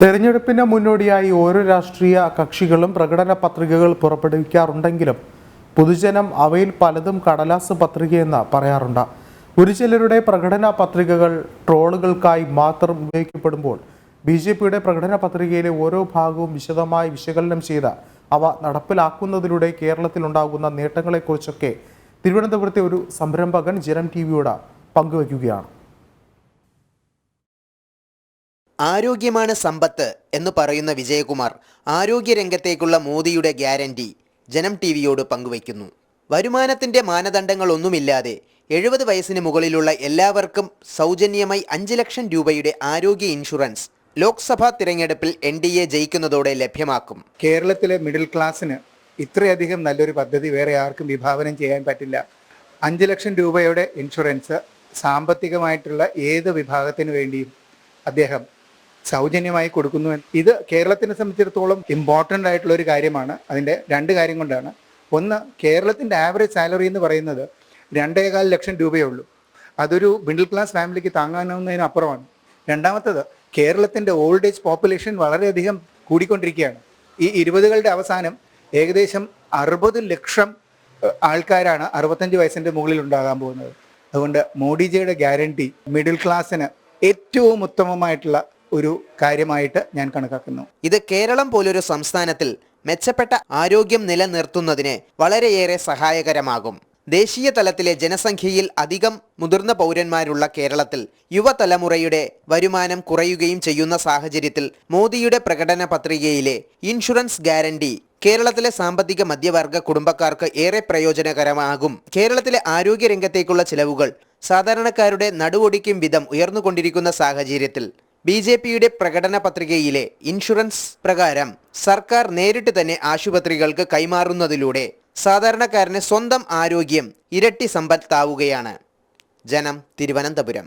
തെരഞ്ഞെടുപ്പിന് മുന്നോടിയായി ഓരോ രാഷ്ട്രീയ കക്ഷികളും പ്രകടന പത്രികകൾ പുറപ്പെടുവിക്കാറുണ്ടെങ്കിലും പൊതുജനം അവയിൽ പലതും കടലാസ് പത്രികയെന്ന് പറയാറുണ്ട്. ഒരു ചിലരുടെ പ്രകടന പത്രികകൾ ട്രോളുകൾക്കായി മാത്രം ഉപയോഗിക്കപ്പെടുമ്പോൾ ബി ജെ പിയുടെ പ്രകടന പത്രികയിലെ ഓരോ ഭാഗവും വിശദമായി വിശകലനം ചെയ്ത് അവ നടപ്പിലാക്കുന്നതിലൂടെ കേരളത്തിലുണ്ടാകുന്ന നേട്ടങ്ങളെക്കുറിച്ചൊക്കെ തിരുവനന്തപുരത്തെ ഒരു സംരംഭകൻ ജനം ടി വിയോട് പങ്കുവയ്ക്കുകയാണ്. ആരോഗ്യമാണ് സമ്പത്ത് എന്ന് പറയുന്ന വിജയകുമാർ ആരോഗ്യരംഗത്തേക്കുള്ള മോദിയുടെ ഗ്യാരണ്ടി ജനം ടി വിയോട് പങ്കുവയ്ക്കുന്നു. വരുമാനത്തിന്റെ മാനദണ്ഡങ്ങളൊന്നുമില്ലാതെ എഴുപത് വയസ്സിന് മുകളിലുള്ള എല്ലാവർക്കും സൗജന്യമായി അഞ്ച് ലക്ഷം രൂപയുടെ ആരോഗ്യ ഇൻഷുറൻസ് ലോക്സഭാ തിരഞ്ഞെടുപ്പിൽ എൻ ഡി എ ജയിക്കുന്നതോടെ ലഭ്യമാക്കും. കേരളത്തിലെ മിഡിൽ ക്ലാസ്സിന് ഇത്രയധികം നല്ലൊരു പദ്ധതി വേറെ ആർക്കും വിഭാവനം ചെയ്യാൻ പറ്റില്ല. അഞ്ച് ലക്ഷം രൂപയുടെ ഇൻഷുറൻസ് സാമ്പത്തികമായിട്ടുള്ള ഏത് വിഭാഗത്തിന് വേണ്ടിയും അദ്ദേഹം സൗജന്യമായി കൊടുക്കുന്നു ഇത് കേരളത്തിനെ സംബന്ധിച്ചിടത്തോളം ഇമ്പോർട്ടന്റ് ആയിട്ടുള്ള ഒരു കാര്യമാണ്. അതിന്റെ രണ്ട് കാര്യം കൊണ്ടാണ്. ഒന്ന് കേരളത്തിന്റെ ആവറേജ് സാലറി എന്ന് പറയുന്നത് രണ്ടേകാൽ ലക്ഷം രൂപയേ ഉള്ളൂ അതൊരു മിഡിൽ ക്ലാസ് ഫാമിലിക്ക് താങ്ങാനാവുന്നതിന് അപ്പുറമാണ്. രണ്ടാമത്തത് കേരളത്തിന്റെ ഓൾഡ് ഏജ് പോപ്പുലേഷൻ വളരെയധികം കൂടിക്കൊണ്ടിരിക്കുകയാണ്. ഈ ഇരുപതുകളുടെ അവസാനം ഏകദേശം അറുപത് ലക്ഷം ആൾക്കാരാണ് അറുപത്തഞ്ച് വയസ്സിന്റെ മുകളിൽ ഉണ്ടാകാൻ പോകുന്നത്. അതുകൊണ്ട് മോഡിജിയുടെ ഗ്യാരണ്ടി മിഡിൽ ക്ലാസ്സിന് ഏറ്റവും ഉത്തമമായിട്ടുള്ള ഒരു കാര്യമായിട്ട് ഞാൻ കണക്കാക്കുന്നു. ഇത് കേരളം പോലൊരു സംസ്ഥാനത്തിൽ മെച്ചപ്പെട്ട ആരോഗ്യം നിലനിർത്തുന്നതിന് വളരെയേറെ സഹായകരമാകും. ദേശീയ തലത്തിലെ ജനസംഖ്യയിൽ അധികം മുതിർന്ന പൗരന്മാരുള്ള കേരളത്തിൽ യുവതലമുറയുടെ വരുമാനം കുറയുകയും ചെയ്യുന്ന സാഹചര്യത്തിൽ മോദിയുടെ പ്രകടന പത്രികയിലെ ഇൻഷുറൻസ് ഗ്യാരണ്ടി കേരളത്തിലെ സാമ്പത്തിക മധ്യവർഗ കുടുംബക്കാർക്ക് ഏറെ പ്രയോജനകരമാകും. കേരളത്തിലെ ആരോഗ്യരംഗത്തേക്കുള്ള ചിലവുകൾ സാധാരണക്കാരുടെ നടുവൊടിക്കും വിധം ഉയർന്നുകൊണ്ടിരിക്കുന്ന സാഹചര്യത്തിൽ ബി ജെ പിയുടെ പ്രകടന പത്രികയിലെ ഇൻഷുറൻസ് പ്രകാരം സർക്കാർ നേരിട്ട് തന്നെ ആശുപത്രികൾക്ക് കൈമാറുന്നതിലൂടെ സാധാരണക്കാരന് സ്വന്തം ആരോഗ്യം ഇരട്ടി സമ്പത്താവുകയാണ്. ജനം തിരുവനന്തപുരം.